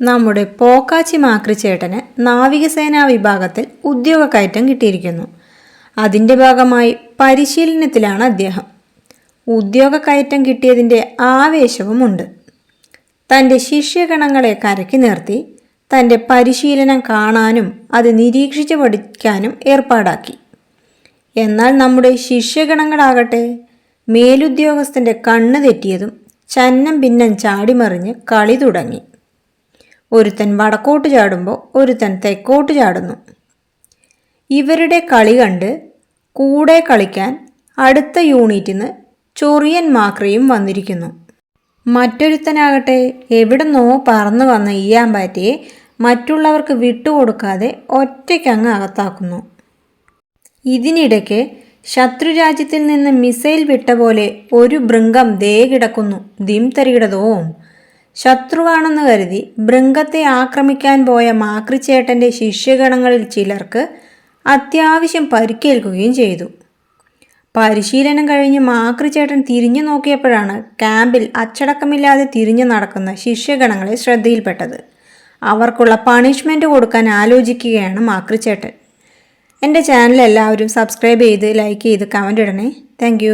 നമ്മുടെ പോക്കാച്ചി മാക്രിച്ചേട്ടന് നാവികസേനാ വിഭാഗത്തിൽ ഉദ്യോഗ കയറ്റം കിട്ടിയിരിക്കുന്നു. അതിന്റെ ഭാഗമായി പരിശീലനത്തിലാണ് അദ്ദേഹം. ഉദ്യോഗ കയറ്റം കിട്ടിയതിന്റെ ആവേശവുമുണ്ട്. തന്റെ ശിഷ്യഗണങ്ങളെ കരക്കി നിർത്തി തന്റെ പരിശീലനം കാണാനും അത് നിരീക്ഷിച്ച് പഠിക്കാനും ഏർപ്പാടാക്കി. എന്നാൽ നമ്മുടെ ശിഷ്യഗണങ്ങളാകട്ടെ മേലുദ്യോഗസ്ഥന്റെ കണ്ണ് തെറ്റിയതും ചന്നം ഭിന്നം ചാടിമറിഞ്ഞ് കളി തുടങ്ങി. ഒരുത്തൻ വടക്കോട്ട് ചാടുമ്പോൾ ഒരുത്തൻ തെക്കോട്ട് ചാടുന്നു. ഇവരുടെ കളി കണ്ട് കൂടെ കളിക്കാൻ അടുത്ത യൂണിറ്റിൽ നിന്ന് ചൊറിയൻ മാക്രയും വന്നിരിക്കുന്നു. മറ്റൊരുത്തനാകട്ടെ എവിടുന്നോ പറന്നു വന്ന ഈയാമ്പാറ്റയെ മറ്റുള്ളവർക്ക് വിട്ടുകൊടുക്കാതെ ഒറ്റയ്ക്കങ്ങ് അകത്താക്കുന്നു. ഇതിനിടയ്ക്ക് ശത്രുരാജ്യത്തിൽ നിന്ന് മിസൈൽ വിട്ട പോലെ ഒരു ഭൃംഗം ദേ കിടക്കുന്നു. ദിം തരികിടതോം ശത്രുവാണെന്ന് കരുതി ബൃംഗത്തെ ആക്രമിക്കാൻ പോയ മാക്രിച്ചേട്ടന്റെ ശിഷ്യഗണങ്ങളിൽ ചിലർക്ക് അത്യാവശ്യം പരിക്കേൽക്കുകയും ചെയ്തു. പരിശീലനം കഴിഞ്ഞ് മാക്രിച്ചേട്ടൻ തിരിഞ്ഞു നോക്കിയപ്പോഴാണ് ക്യാമ്പിൽ അച്ചടക്കമില്ലാതെ തിരിഞ്ഞു നടക്കുന്ന ശിഷ്യഗണങ്ങളെ ശ്രദ്ധയിൽപ്പെട്ടത്. അവർക്കുള്ള പണിഷ്മെന്റ് കൊടുക്കാൻ ആലോചിക്കുകയാണ് മാക്രിച്ചേട്ടൻ. എന്റെ ചാനൽ എല്ലാവരും സബ്സ്ക്രൈബ് ചെയ്ത് ലൈക്ക് ചെയ്ത് കമന്റ് ഇടണേ. താങ്ക്